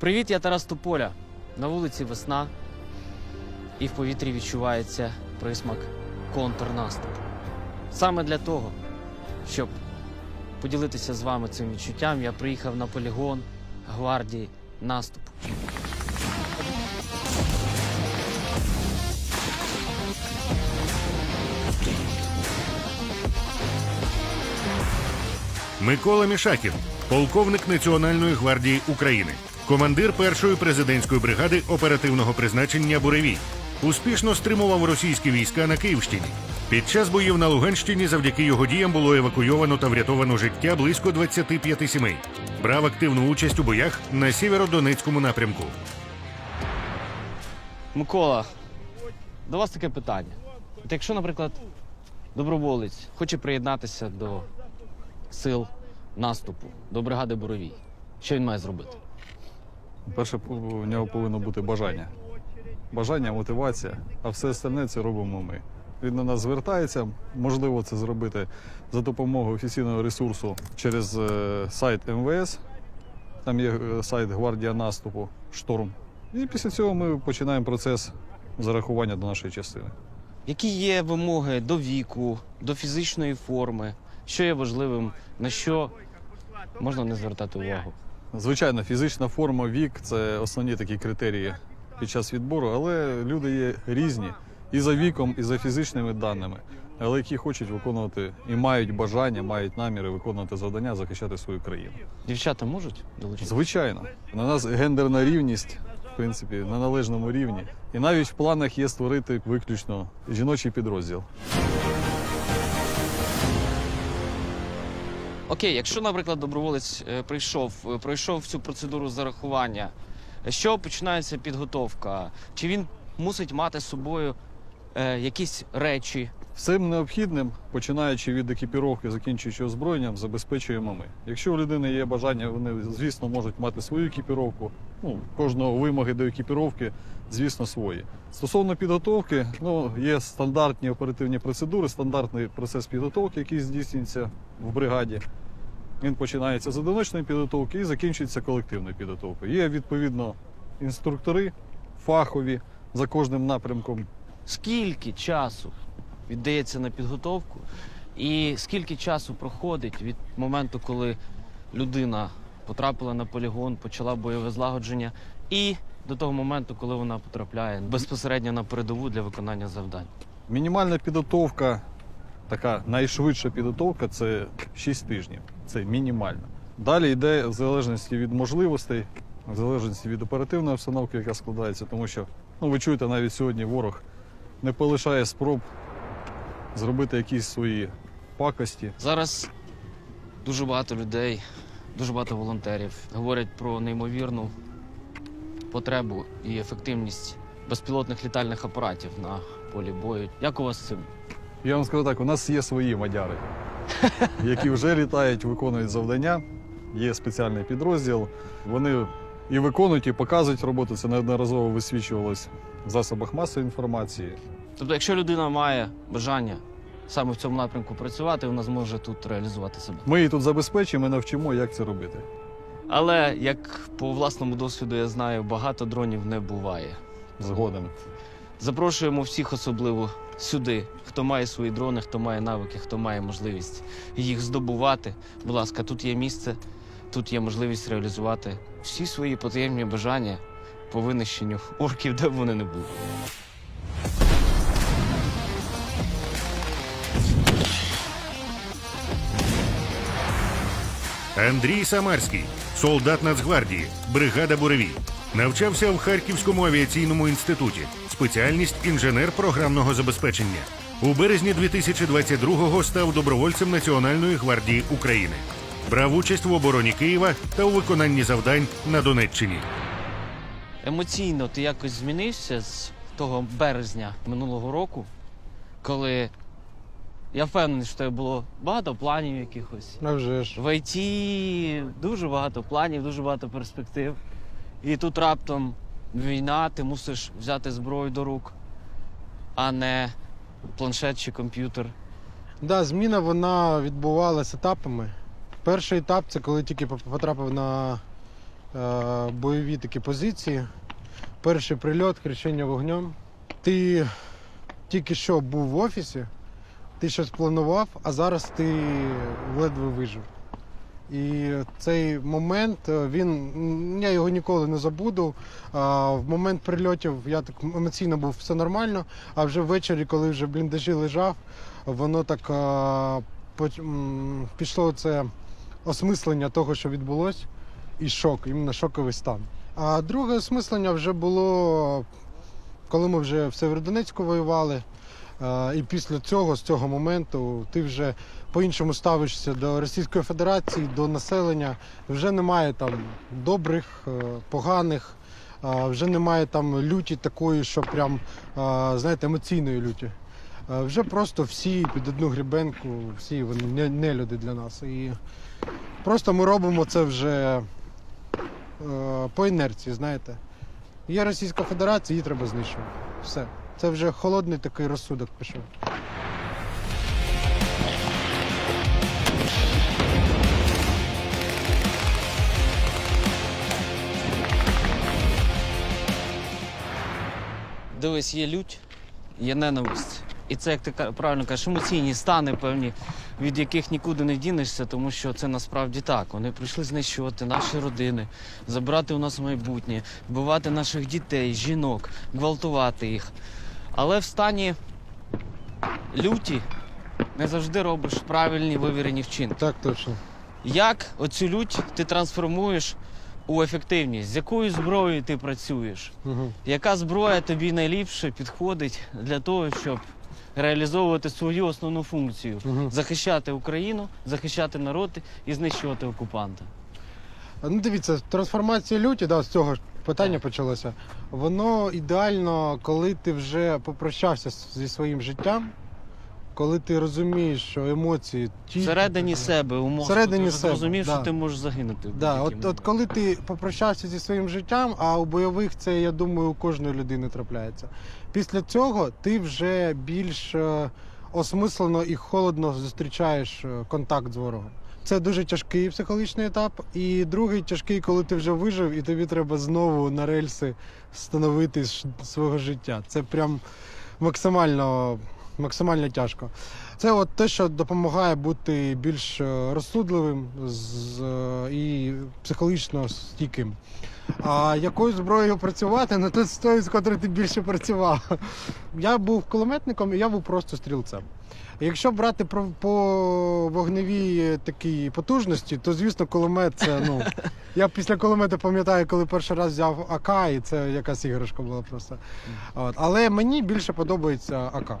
Привіт, я Тарас Тополя. На вулиці весна, і в повітрі відчувається присмак контрнаступу. Саме для того, щоб поділитися з вами цим відчуттям, я приїхав на полігон гвардії наступу. Микола Мішакін, полковник Національної гвардії України, командир першої президентської бригади оперативного призначення Буревій. Успішно стримував російські війська на Київщині. Під час боїв на Луганщині завдяки його діям було евакуйовано та врятовано життя близько 25 сімей. Брав активну участь у боях на сєвєродонецькому напрямку. Микола, до вас таке питання. От якщо, наприклад, доброволець хоче приєднатися до сил наступу, до бригади Боровій, що він має зробити? Перше, у нього повинно бути бажання. Бажання, мотивація, а все остальне це робимо ми. Він до нас звертається, можливо, це зробити за допомогою офіційного ресурсу через е, сайт МВС. Там є е, сайт Гвардія наступу, шторм. І після цього ми починаємо процес зарахування до нашої частини. Які є вимоги до віку, до фізичної форми, що є важливим, на що можна не звертати увагу? Звичайно, фізична форма, вік це основні такі критерії під час відбору, але люди є різні і за віком, і за фізичними даними, але які хочуть виконувати і мають бажання, мають наміри виконувати завдання, захищати свою країну. Дівчата можуть долучитися? Звичайно, на нас гендерна рівність, в принципі, на належному рівні. І навіть в планах є створити виключно жіночий підрозділ. Окей, якщо, наприклад, доброволець е, прийшов, е, пройшов цю процедуру зарахування, що починається підготовка? Чи він мусить мати з собою е, якісь речі? Всім необхідним, починаючи від екіпіровки, закінчуючи озброєнням, забезпечуємо ми. Якщо у людини є бажання, вони, звісно, можуть мати свою екіпіровку. Ну, кожного вимоги до екіпіровки, звісно, свої. Стосовно підготовки, ну, є стандартні оперативні процедури, стандартний процес підготовки, який здійснюється в бригаді. Він починається з одиночної підготовки і закінчується колективною підготовкою. Є відповідно інструктори фахові за кожним напрямком Скільки часу віддається на підготовку, і скільки часу проходить від моменту, коли людина потрапила на полігон, почала бойове злагодження, і до того моменту, коли вона потрапляє безпосередньо на передову для виконання завдань? Мінімальна підготовка, така найшвидша підготовка це 6 тижнів. Це мінімально. Далі йде в залежності від можливостей, в залежності від оперативної обстановки, яка складається, тому що ну, ви чуєте, навіть сьогодні ворог не полишає спроб зробити якісь свої пакості. Зараз дуже багато людей, дуже багато волонтерів говорять про неймовірну потребу і ефективність безпілотних літальних апаратів на полі бою. Як у вас з цим? Я вам скажу так, у нас є свої мадяри, які вже літають, виконують завдання. Є спеціальний підрозділ. Вони і виконують, і показують роботу. Це неодноразово висвічувалось в засобах масової інформації. Тобто, якщо людина має бажання саме в цьому напрямку працювати, вона зможе тут реалізувати себе. Ми її тут забезпечимо і навчимо, як це робити. Але як по власному досвіду я знаю, багато дронів не буває. Згоден. Запрошуємо всіх, особливо сюди, хто має свої дрони, хто має навики, хто має можливість їх здобувати. Будь ласка, тут є місце, тут є можливість реалізувати всі свої потаємні бажання по винищенню орків, де б вони не були. Андрій Самарський, солдат Нацгвардії, бригада Буревій. Навчався в Харківському авіаційному інституті. Спеціальність інженер програмного забезпечення. У березні 2022-го став добровольцем Національної гвардії України. Брав участь в обороні Києва та у виконанні завдань на Донеччині. Емоційно ти якось змінився з того березня минулого року, коли я впевнений, що в тебе було багато планів якихось. А вже ж. В ІТ дуже багато планів, дуже багато перспектив. І тут раптом війна, ти мусиш взяти зброю до рук, а не планшет чи комп'ютер. Да, зміна вона відбувалася етапами. Перший етап це коли тільки потрапив на е, бойові такі позиції. Перший прильот, крещення вогнем. Ти тільки що був в офісі, ти щось планував, а зараз ти ледве вижив. І цей момент, е, він, я його ніколи не забуду. А, В момент прильотів я так емоційно був все нормально, а вже ввечері, коли вже в бліндажі лежав, воно так а, поч- пішло це осмислення того, що відбулося, і шок, іменно шоковий стан. А друге осмислення вже було, коли ми вже в Северодонецьку воювали. І після цього, з цього моменту, ти вже по-іншому ставишся до Російської Федерації, до населення. Вже немає там добрих, е, поганих, вже немає там люті такої, що прям, знаєте, емоційної люті. Вже просто всі під одну грібенку, всі вони не, не люди для нас. І просто ми робимо це вже е, по інерції, знаєте. Є Російська Федерація, її треба знищувати. Все. Це вже холодний такий розсудок пішов. Дивись, є лють, є ненависть. І це, як ти правильно кажеш, емоційні стани певні, від яких нікуди не дінешся, тому що це насправді так. Вони прийшли знищувати наші родини, забирати у нас майбутнє, вбивати наших дітей, жінок, гвалтувати їх. Але в стані люті не завжди робиш правильні вивірені вчинки. Так точно. Як оцю лють ти трансформуєш у ефективність? З якою зброєю ти працюєш? Угу. Яка зброя тобі найліпше підходить для того, щоб реалізовувати свою основну функцію Угу. захищати Україну, захищати народ і знищувати окупанта? Ну, дивіться, трансформація люті, да, з цього ж питання Так. почалося. Воно ідеально, коли ти вже попрощався з- зі своїм життям, коли ти розумієш, що емоції ті. Всередині себе у мозку Всередині ти вже себе, зрозумів, да. що ти можеш загинути. в Да, будь-який от, от момент. коли ти попрощався зі своїм життям, а у бойових це, я думаю, у кожної людини трапляється. Після цього ти вже більш е, осмислено і холодно зустрічаєш е, контакт з ворогом. Це дуже тяжкий психологічний етап. І другий тяжкий, коли ти вже вижив, і тобі треба знову на рельси встановити свого життя. Це прям максимально, максимально тяжко. Це от те, що допомагає бути більш е, розсудливим і психологічно стійким. А якою зброєю працювати, ну тут з тою, з котрою ти більше працював. Я був кулеметником і я був просто стрілцем. Якщо брати про по вогневій такій потужності, то звісно кулемет це ну. Я після кулемета пам'ятаю, коли перший раз взяв АК, і це якась іграшка була просто. От. Але мені більше подобається АК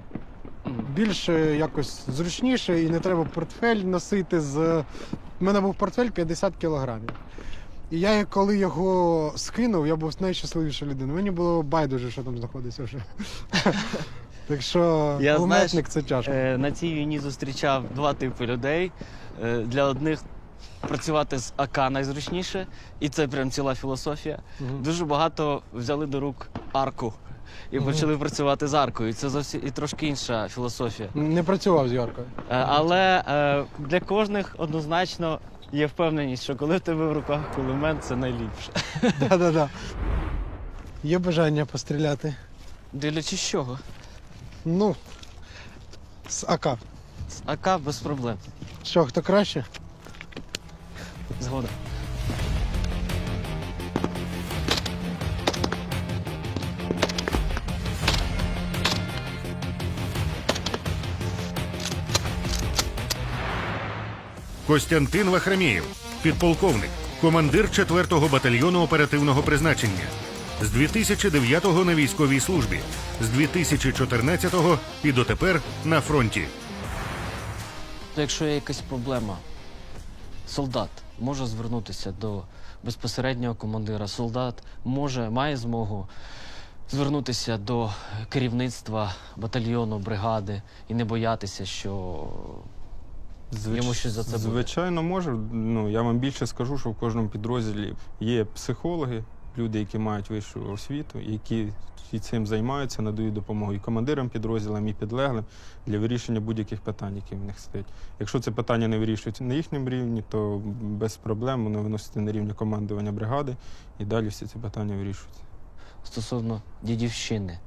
більше якось зручніше і не треба портфель носити з. У мене був портфель 50 кілограмів. І я, коли його скинув, я був найщасливіша людина. Мені було байдуже, що там знаходиться вже. Так що Я, кулеметник це тяжко. Е, На цій війні зустрічав два типи людей. Е, Для одних працювати з АК найзручніше, і це прям ціла філософія. Мгм. Дуже багато взяли до рук арку і Мгм. почали працювати з аркою. Це зовсім і трошки інша філософія. Не працював з Яркою. Е, Але е, для кожних однозначно є впевненість, що коли в тебе в руках кулемет, це найліпше. Да-да-да. Є бажання постріляти. Дивлячись з чого? Ну, з АК. З АК без проблем. Що, хто краще? Згода. Костянтин Вахрамєєв, підполковник, командир 4-го батальйону оперативного призначення. З 2009-го на військовій службі, з 2014-го і дотепер на фронті. Якщо є якась проблема, солдат може звернутися до безпосереднього командира. Солдат може, має змогу звернутися до керівництва батальйону, бригади і не боятися, що Йому щось за це буде? Звичайно, може. Ну, я вам більше скажу, що в кожному підрозділі є психологи, люди, які мають вищу освіту, які і цим займаються, надають допомогу і командирам підрозділам, і підлеглим для вирішення будь-яких питань, які в них стоять. Якщо це питання не вирішується на їхньому рівні, то без проблем воно виноситься на рівні командування бригади, і далі всі ці питання вирішуються. Стосовно дідівщини.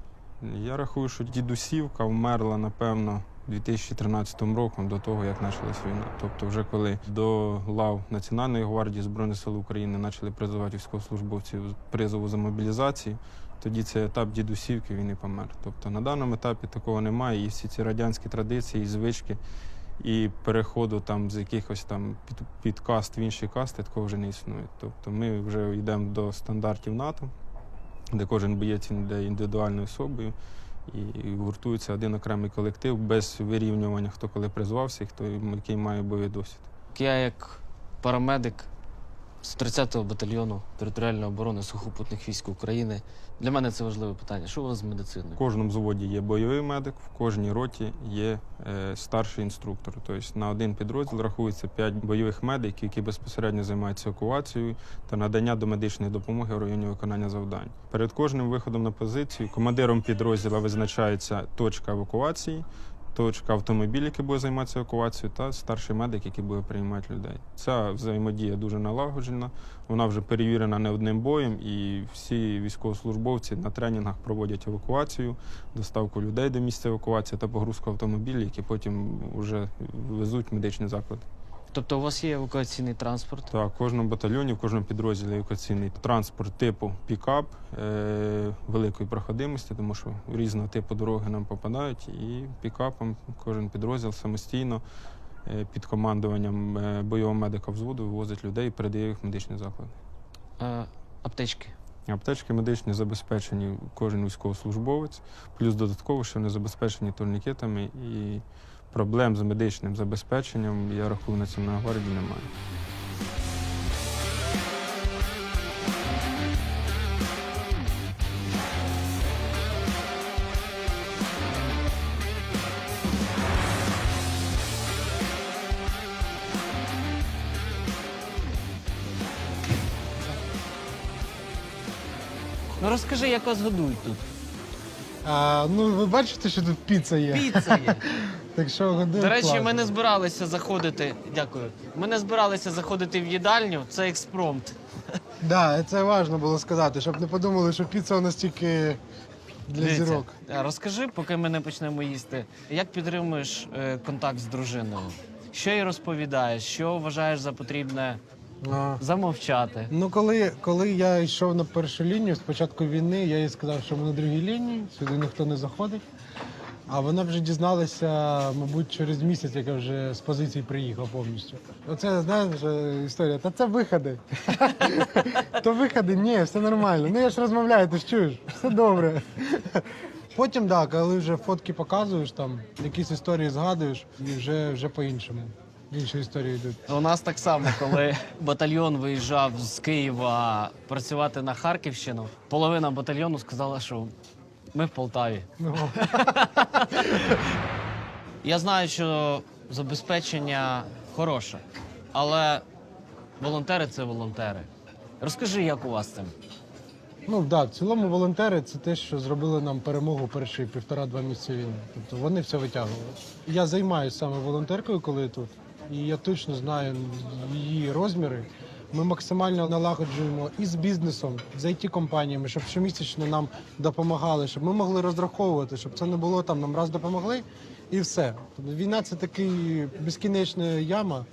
Я рахую, що дідусівка вмерла, напевно, 2013 роком, до того, як почалась війна. Тобто, вже коли до лав Національної гвардії Збройних сил України почали призивати військовослужбовців призову за мобілізацію, тоді цей етап дідусівки він і помер. Тобто на даному етапі такого немає. І всі ці радянські традиції, і звички і переходу там з якихось там під, під каст в інші касти, такого вже не існує. Тобто ми вже йдемо до стандартів НАТО де кожен боєць він йде індивідуальною особою і гуртується один окремий колектив без вирівнювання, хто коли призвався і хто який має бойовий досвід. Я як парамедик з 30-го батальйону територіальної оборони сухопутних військ України. Для мене це важливе питання. Що у вас з медициною? В кожному взводі є бойовий медик, в кожній роті є е, старший інструктор. Тобто на один підрозділ рахується 5 бойових медиків, які безпосередньо займаються евакуацією та надання домедичної допомоги в районі виконання завдань. Перед кожним виходом на позицію командиром підрозділу визначається точка евакуації. Точка автомобіль, який буде займатися евакуацією, та старший медик, який буде приймати людей. Ця взаємодія дуже налагоджена. Вона вже перевірена не одним боєм, і всі військовослужбовці на тренінгах проводять евакуацію, доставку людей до місця евакуації та погрузку автомобілів, які потім вже везуть в медичні заклади. Тобто у вас є евакуаційний транспорт? Так, в кожному батальйоні, в кожному підрозділі евакуаційний транспорт типу пікап е- великої проходимості, тому що різного типу дороги нам попадають, і пікапом кожен підрозділ самостійно е, під командуванням е, бойового медика взводу вивозить людей і передає їх в медичні заклади. Е, аптечки. Аптечки медичні забезпечені кожен військовослужбовець, плюс додатково, що вони забезпечені турнікетами і проблем з медичним забезпеченням, я рахую, Національної гвардії немає. Ну розкажи, як вас годують тут? А, ну, ви бачите, що тут піца є. Піца є. Так що годин До речі, класно. ми не збиралися заходити. Дякую. Ми не збиралися заходити в їдальню. Це експромт. Да, це важливо було сказати, щоб не подумали, що піца у нас тільки для Дивіться, зірок. а Розкажи, поки ми не почнемо їсти, як підтримуєш е, контакт з дружиною? Що їй розповідаєш? Що вважаєш за потрібне А. замовчати? Ну, коли, коли я йшов на першу лінію, спочатку війни, я їй сказав, що ми на другій лінії, сюди ніхто не заходить. А вона вже дізналася, мабуть, через місяць, як я вже з позиції приїхав повністю. Оце, знаєш, історія. Та це виходи. То виходи, ні, все нормально. Ну я ж розмовляю, ти ж чуєш, все добре. Потім, так, коли вже фотки показуєш, там, якісь історії згадуєш, і вже, вже по-іншому. Інші історії йдуть. У нас так само, коли батальйон виїжджав з Києва працювати на Харківщину, половина батальйону сказала, що ми в Полтаві. Ну, Я знаю, що забезпечення хороше, але волонтери це волонтери. Розкажи, як у вас цим? Ну так, да, в цілому волонтери це те, що зробили нам перемогу перші півтора-два місяці війни. Тобто вони все витягували. Я займаюся саме волонтеркою, коли я тут, і я точно знаю її розміри. Ми максимально налагоджуємо і з бізнесом, з it компаніями, щоб щомісячно нам допомагали, щоб ми могли розраховувати, щоб це не було там, нам раз допомогли і все. Тобто війна це такий безкінечна яма,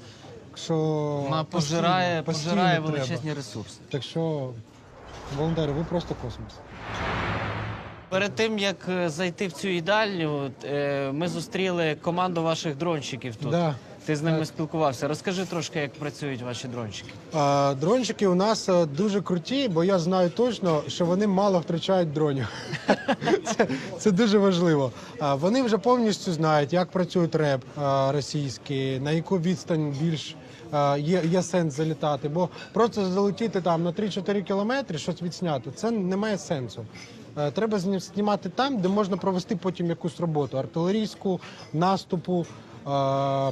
що Вона постійно- пожирає, постійно пожирає треба. величезні ресурси. Так що, волонтери, ви просто космос. Перед тим як е, зайти в цю їдальню, е, ми зустріли команду ваших дронщиків тут. Да. Ти з ними спілкувався. Розкажи трошки, як працюють ваші дрончики. А, дрончики у нас е, дуже круті, бо я знаю точно, що вони мало втрачають дронів. це, це дуже важливо. А, вони вже повністю знають, як працюють реп а, російський, на яку відстань більш. а, Є, є сенс залітати, бо просто залетіти там на 3-4 кілометри, щось відсняти, це не має сенсу. Е, Треба зні- знімати там, де можна провести потім якусь роботу артилерійську, наступу,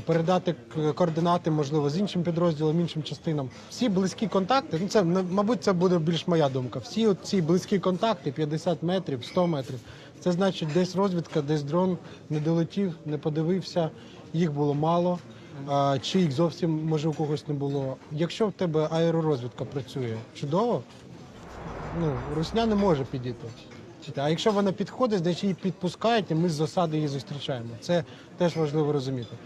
передати координати, можливо, з іншим підрозділом, іншим частинам. Всі близькі контакти, ну це мабуть, це буде більш моя думка. Всі ці близькі контакти, 50 метрів, 100 метрів. Це значить, десь розвідка, десь дрон не долетів, не подивився, їх було мало. Чи їх зовсім може у когось не було. Якщо в тебе аеророзвідка працює чудово, ну, русня не може підійти. А якщо вона підходить, значить її підпускають, і ми з засади її зустрічаємо. Це теж важливо розуміти.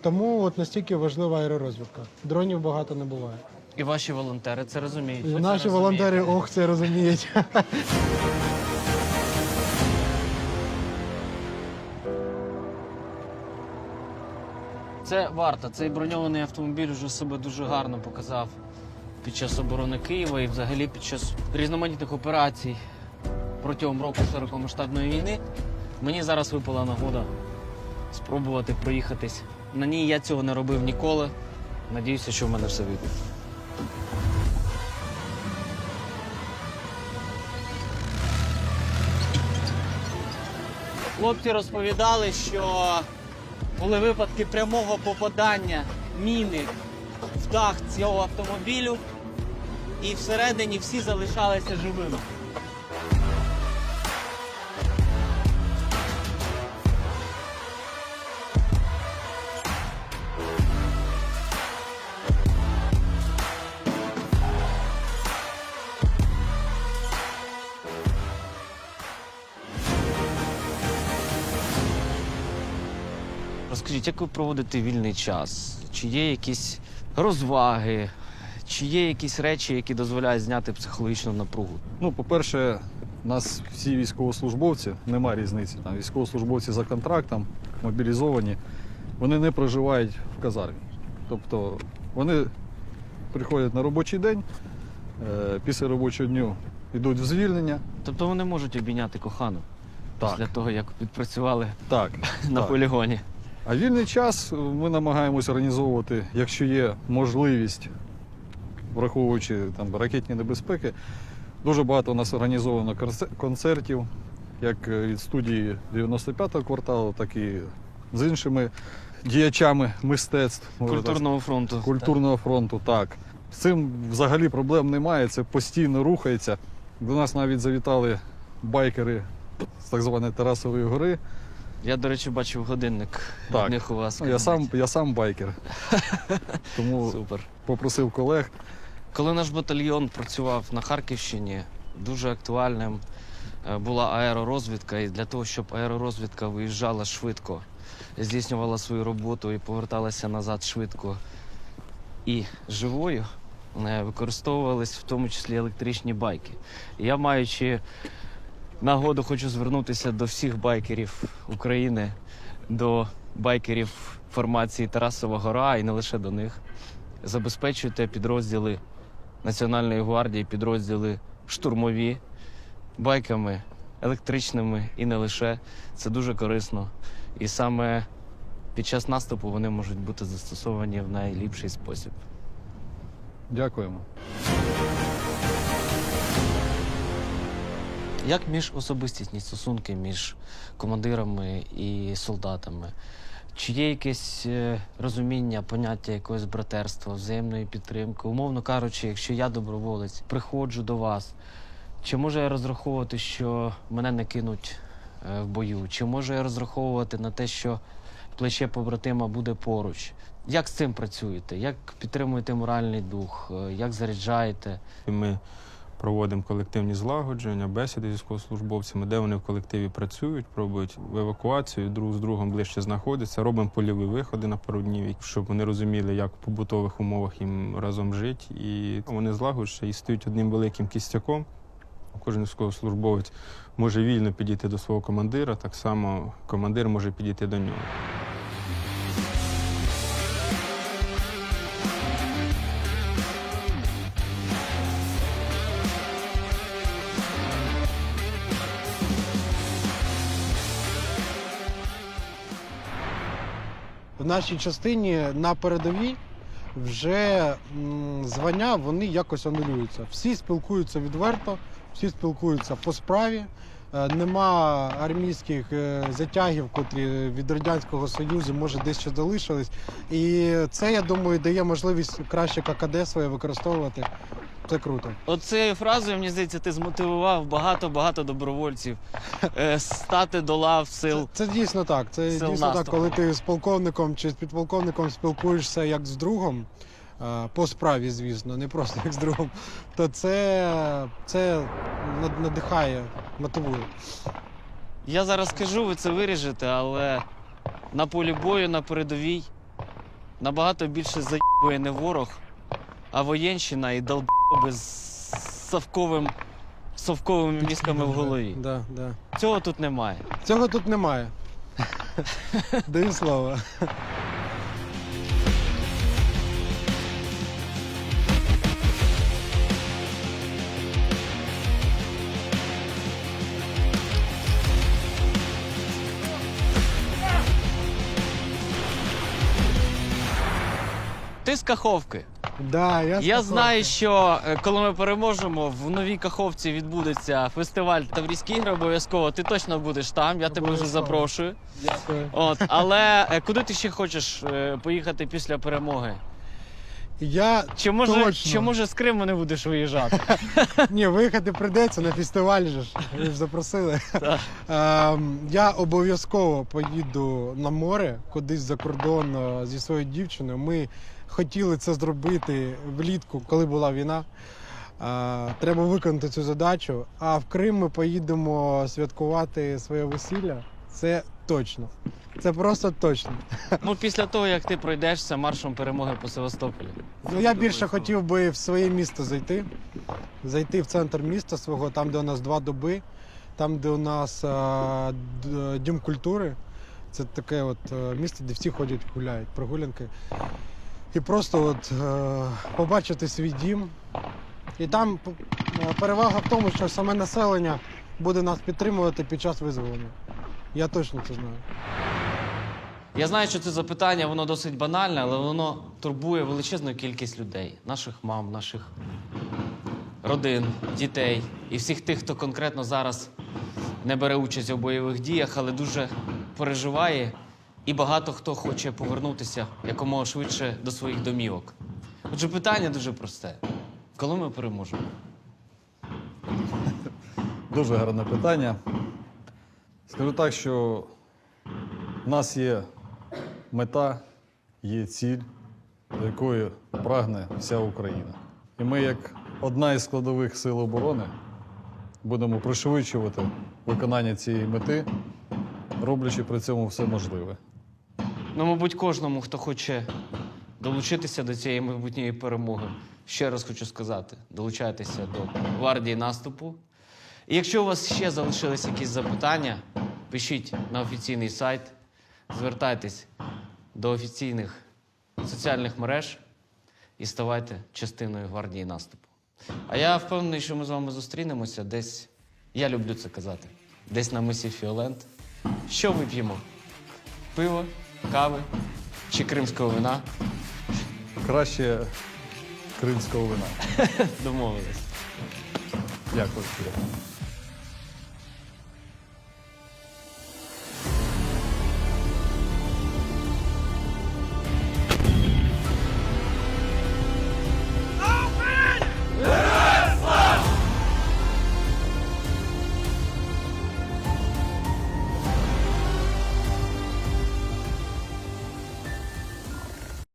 Тому от настільки важлива аеророзвідка. Дронів багато не буває. І ваші волонтери це розуміють. І ви це наші розумієте. волонтери ох, це розуміють. Це варто. Цей броньований автомобіль вже себе дуже гарно показав під час оборони Києва і взагалі під час різноманітних операцій протягом року широкомасштабної війни. Мені зараз випала нагода спробувати проїхатись. На ній я цього не робив ніколи. Надіюся, що в мене все вийде. Хлопці розповідали, що були випадки прямого попадання міни в дах цього автомобілю, і всередині всі залишалися живими. Розкажіть, як ви проводите вільний час? Чи є якісь розваги, чи є якісь речі, які дозволяють зняти психологічну напругу? Ну, по-перше, у нас всі військовослужбовці, нема різниці. Там військовослужбовці за контрактом, мобілізовані, вони не проживають в казармі. Тобто вони приходять на робочий день, е, після робочого дню йдуть в звільнення. Тобто вони можуть обійняти кохану Так, після того, як відпрацювали так. на так. полігоні. А вільний час ми намагаємося організовувати, якщо є можливість, враховуючи там ракетні небезпеки. Дуже багато у нас організовано концертів, як е, від студії 95-го кварталу, так і з іншими діячами мистецтв Культурного фронту. культурного фронту. Так з цим взагалі проблем немає. Це постійно рухається. До нас навіть завітали байкери з так званої Тарасової гори. Я, до речі, бачив годинник Так. від них у вас. Ну, я сам я сам байкер. Тому Супер. попросив колег. Коли наш батальйон працював на Харківщині, дуже актуальним е, була аеророзвідка. І для того, щоб аеророзвідка виїжджала швидко, здійснювала свою роботу і поверталася назад швидко і живою, е, використовувались в тому числі електричні байки. Я, маючи нагоду, хочу звернутися до всіх байкерів України, до байкерів формації Тарасова Гора і не лише до них. Забезпечуйте підрозділи Національної гвардії, підрозділи штурмові байками, електричними і не лише. Це дуже корисно. І саме під час наступу вони можуть бути застосовані в найліпший спосіб. Дякуємо. Як між особистісні стосунки між командирами і солдатами? Чи є якесь е, розуміння, поняття якогось братерства, взаємної підтримки? Умовно кажучи, якщо я доброволець, приходжу до вас, чи можу я розраховувати, що мене не кинуть е, в бою? Чи можу я розраховувати на те, що плече побратима буде поруч? Як з цим працюєте? Як підтримуєте моральний дух? Е, Як заряджаєте? Ми проводимо колективні злагодження, бесіди з військовослужбовцями, де вони в колективі працюють, пробують в евакуацію, друг з другом ближче знаходяться, робимо польові виходи на пару днів, щоб вони розуміли, як в побутових умовах їм разом жити. І вони злагоджуються і стають одним великим кістяком. Кожен військовослужбовець може вільно підійти до свого командира, так само командир може підійти до нього. Нашій частині на передовій вже звання вони якось анулюються. Всі спілкуються відверто, всі спілкуються по справі, Е, Нема армійських е, затягів, котрі від Радянського Союзу може десь ще залишились. І це, я думаю, дає можливість краще ККД своє використовувати. Це круто. Оцією фразою, мені здається, ти змотивував багато-багато добровольців е, стати до лав сил. Це дійсно так. Це Сил дійсно так, наступу. коли ти з полковником чи з підполковником спілкуєшся як з другом, е, по справі, звісно, не просто як з другом, то це, це над- надихає, мотивує. Я зараз скажу, ви це виріжете, але на полі бою, на передовій набагато більше заїбує не ворог, а воєнщина і долбоби з совковим, совковими мізками в голові. Да, да. Цього тут немає. Цього тут немає. Даю слово. Ти з Каховки. Да, я, Я знаю, що е, коли ми переможемо, в новій Каховці відбудеться фестиваль Таврійські ігри обов'язково. Ти точно будеш там, я тебе вже Обов'язково. запрошую. Дякую. От, але е, куди ти ще хочеш е, поїхати після перемоги? Я Чи може, Точно. чи може з Криму не будеш виїжджати? ні, виїхати прийдеться на фестиваль же ж. Ви ж запросили. Ем, я обов'язково поїду на море, кудись за кордон е, зі своєю дівчиною. Ми хотіли це зробити влітку, коли була війна. Е, Треба виконати цю задачу. А в Крим ми поїдемо святкувати своє весілля. Це точно. Це просто точно. Ну, після того, як ти пройдешся маршем перемоги по Севастополі. Ну, я більше хотів би в своє місто зайти, зайти в центр міста свого, там, де у нас два доби, там, де у нас е, д- дім культури. Це таке от е, місце, де всі ходять, гуляють, прогулянки. І просто от, е, побачити свій дім. І там е, перевага в тому, що саме населення буде нас підтримувати під час визволення. Я точно це знаю. Я знаю, що це запитання, воно досить банальне, але воно турбує величезну кількість людей, наших мам, наших родин, дітей і всіх тих, хто конкретно зараз не бере участь у бойових діях, але дуже переживає. І багато хто хоче повернутися якомога швидше до своїх домівок. Отже, питання дуже просте: коли ми переможемо? Дуже гарне питання. Скажу так, що в нас є мета, є ціль, до якої прагне вся Україна. І ми, як одна із складових сил оборони, будемо пришвидшувати виконання цієї мети, роблячи при цьому все можливе. Ну, мабуть, кожному, хто хоче долучитися до цієї майбутньої перемоги, ще раз хочу сказати: долучайтеся до гвардії наступу. І якщо у вас ще залишились якісь запитання, пишіть на офіційний сайт, звертайтесь до офіційних соціальних мереж і ставайте частиною гвардії наступу. А я впевнений, що ми з вами зустрінемося десь. Я люблю це казати. Десь на мисі Фіолент. Що вип'ємо? Пиво, кави чи кримського вина? Краще кримського вина. Домовились. Дякую.